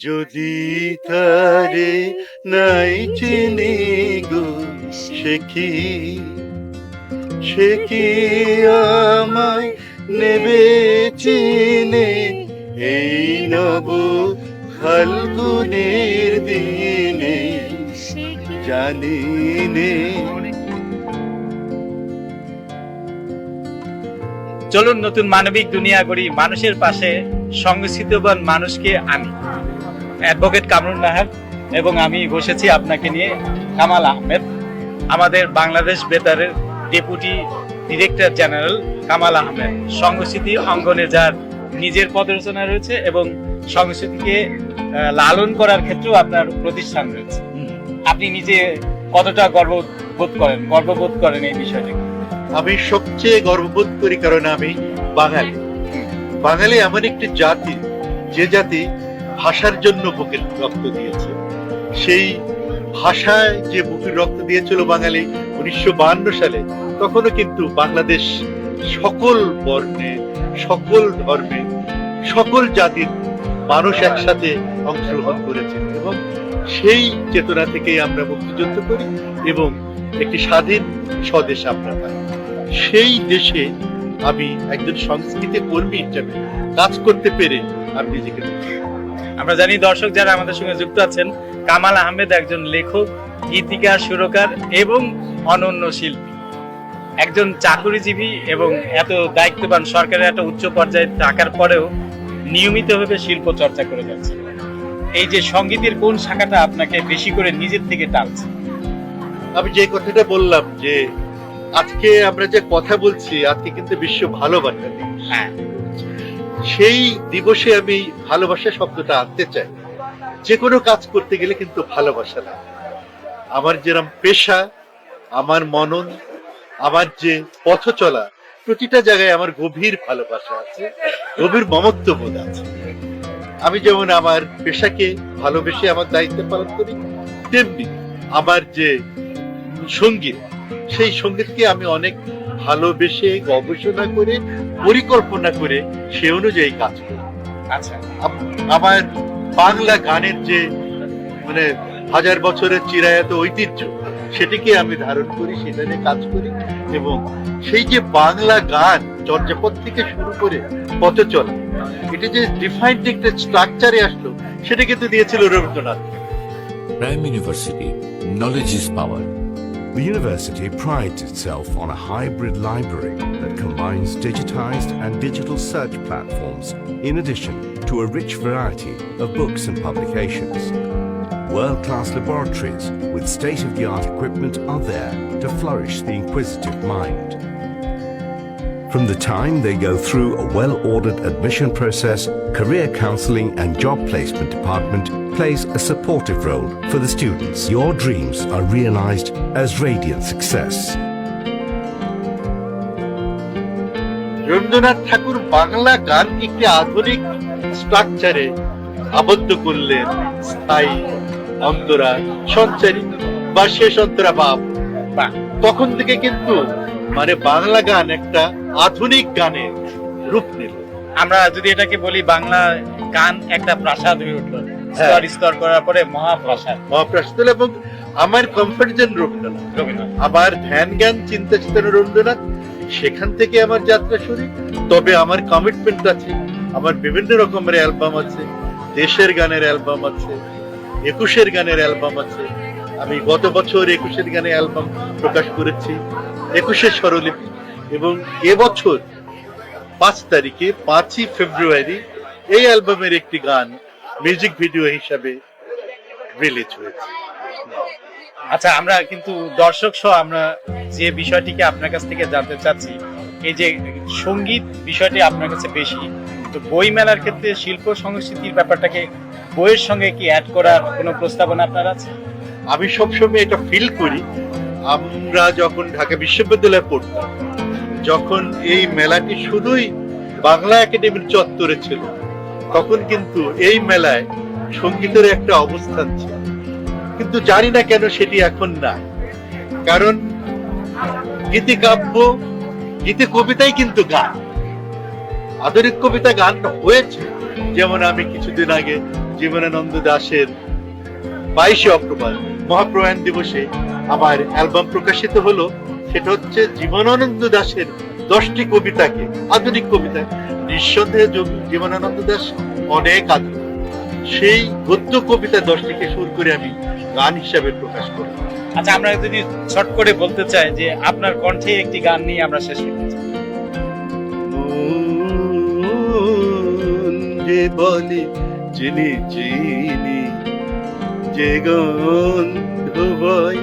যদি তারে নাই চিনি গো সে কি? সে কি আমায় নেবে চিনে? এই নব ফাল্গুনের দিনে জানি নে। চলুন নতুন মানবিক দুনিয়া গড়ি মানুষের পাশে সংস্কৃতবান মানুষকে আনি। অ্যাডভোকেট কামরুল নাহার এবং আমি বসেছি আপনাকে নিয়ে কামাল আহমেদ আমাদের Bangladesh বেতারের deputy director general Kamal Ahmed. সংস্কৃতি অঙ্গনে যার নিজের পদরচনা রয়েছে এবং সংস্কৃতিকে লালন করার ক্ষেত্রেও আপনার প্রতিষ্ঠান রয়েছে। আপনি নিজে কতটা গর্ববোধ করেন? গর্ববোধ করেন এই বিষয়টাকে আমি সবচেয়ে গর্ববোধ করি কারণ আমি বাঙালি। বাঙালি এমন একটি জাতি যে জাতি ভাষার জন্য বুকের রক্ত দিয়েছে। সেই ভাষায় যে বুকের রক্ত দিয়েছিল বাঙালি উনিশশো সালে, তখনও কিন্তু বাংলাদেশ সকল বর্ণে, সকল ধর্মে, সকল জাতির মানুষ একসাথে অংশগ্রহণ করেছে এবং সেই চেতনা থেকেই আমরা মুক্তিযুদ্ধ করি এবং একটি স্বাধীন স্বদেশ আমরা পাই। সেই দেশে আমি একজন সংস্কৃতি কর্মী হিসেবে কাজ করতে পেরে আমি নিজেকে আমরা জানি দর্শক যারা আমাদের সঙ্গে যুক্ত আছেন কামাল আহমেদ একজন লেখক গীতিকার সুরকার এবং অনন্য শিল্পী। একজন চাকুরিজীবী এবং এত দায়িত্ববান সরকারের একটা উচ্চ পর্যায়ে থাকার পরেও নিয়মিতভাবে শিল্প চর্চা করে যাচ্ছে। এই যে সঙ্গীতের কোন শাখাটা আপনাকে বেশি করে নিজের থেকে টানছে? আমি যে কথাটা বললাম যে আজকে আমরা যে কথা বলছি আজকে কিন্তু বিশ্ব ভালোবাসা। হ্যাঁ। সেই দিবসে আমি ভালোবাসা শব্দটা আনতে চাই। যে কোনো কাজ করতে গেলে কিন্তু ভালোবাসা লাগে। আমার যেরকম পেশা, আমার মনন, আমার যে পথ চলা, প্রতিটা জায়গায় আমার গভীর ভালোবাসা আছে, গভীর মমত্ব বোধ আছে। আমি যেমন আমার পেশাকে ভালোবেসে আমার দায়িত্ব পালন করি, তেমনি আমার যে সংগীত, সেই সঙ্গীতকে আমি অনেক ভালোবেসে গবেষণা করে পরিকল্পনা করে সে অনুযায়ী কাজ করি। আচ্ছা। আমার বাংলা গানের যে মানে হাজার বছরের চিরায়ত ঐতিহ্য সেটিকে আমি ধারণ করি সেটা নিয়ে কাজ করি এবং সেই যে বাংলা গান চর্যাপদ থেকে শুরু করে পথ চলা এটা যে ডিফাইন্ড একটা স্ট্রাকচারে আসলো সেটা কিন্তু দিয়েছিল Rabindranath. Prime University, knowledge is power. The university prides itself on a hybrid library that combines digitized and digital search platforms in addition to a rich variety of books and publications. World class laboratories with state of the art equipment are there to flourish the inquisitive mind. From the time they go through a well ordered admission process, career counseling and job placement department plays a supportive role for the students. Your dreams are realized as radiant success. Rabindranath Thakur Bangla গান একটি আধুনিক স্ট্রাকচারে আবদ্ধ করলেন স্থায়ী অন্তরা সঞ্চারী বা শেষ অন্তরা ভাব। তখন থেকে কিন্তু মানে বাংলা গান একটা আধুনিক গানের রূপ নিল। আমরা যদি এটাকে বলি বাংলা গান একটা প্রাসাদ হয়ে উঠল। হ্যাঁ। স্তর স্তর করার পরে মহাপ্রাসাদ। মহাপ্রাসাদ এবং আমার কমফর্ট জোন রবীন্দ্রনাথ। রবীন্দ্রনাথ। আমার ধ্যান জ্ঞান চিন্তা চেতনা রবীন্দ্রনাথ। সেখান থেকে আমার যাত্রা শুরু। তবে আমার কমিটমেন্ট আছে। আমার বিভিন্ন রকমের অ্যালবাম আছে। দেশের গানের অ্যালবাম আছে। একুশের গানের অ্যালবাম আছে। আমি গত বছর একুশের গানে অ্যালবাম প্রকাশ করেছি একুশের স্বরলিপি এবং এবছর পাঁচ তারিখে পাঁচই ফেব্রুয়ারি এই অ্যালবামের একটি গান মিউজিক ভিডিও হিসাবে রিলিজ হয়েছে। আচ্ছা আমরা কিন্তু দর্শক সহ আমরা যে বিষয়টিকে আপনার কাছ থেকে জানতে চাচ্ছি, এই যে সংগীত বিষয়টি আপনার কাছে বেশি, তো বই মেলার ক্ষেত্রে শিল্প সংস্কৃতির ব্যাপারটাকে বইয়ের সঙ্গে কি অ্যাড করার কোনো প্রস্তাবনা আপনার আছে? আমি সবসময় এটা ফিল করি। আমরা যখন ঢাকা বিশ্ববিদ্যালয়ে পড়তাম, যখন এই মেলাটি শুধুই বাংলা একাডেমির চত্বরে ছিল, তখন কিন্তু এই মেলায় সঙ্গীতের একটা অবস্থান ছিল। কিন্তু জানি না কেন সেটি এখন না। কারণ গীতি কাব্য গীতি কবিতাই কিন্তু গান। আধুনিক কবিতা গান হয়েছে। যেমন আমি কিছুদিন আগে জীবনানন্দ দাশের বাইশে অক্টোবর মহাপ্রয়াণ দিবসে আমার অ্যালবাম প্রকাশিত হলো। সেটা হচ্ছে জীবনানন্দ দাশের দশটি কবিতাকে আধুনিক কবিতা। নিঃসন্দেহে জীবনানন্দ দাস অনেক আধুনিক। সেই গদ্য কবিতা দশটিকে সুর করে আমি গান হিসাবে প্রকাশ করি আচ্ছা আমরা যদি শর্ট করে বলতে চাই যে আপনার কণ্ঠে একটি গান নিয়ে আমরা শেষ করতে চাই। বলে চিনি চিনি যে গন্ধ বয়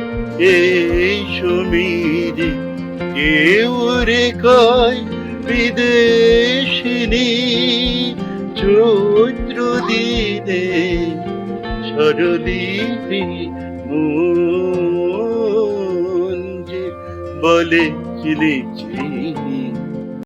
এই সমীরে। কেউ রে কয়, বিদেশিনী, চৈত্র দিনে সরলি মন বলে চিনি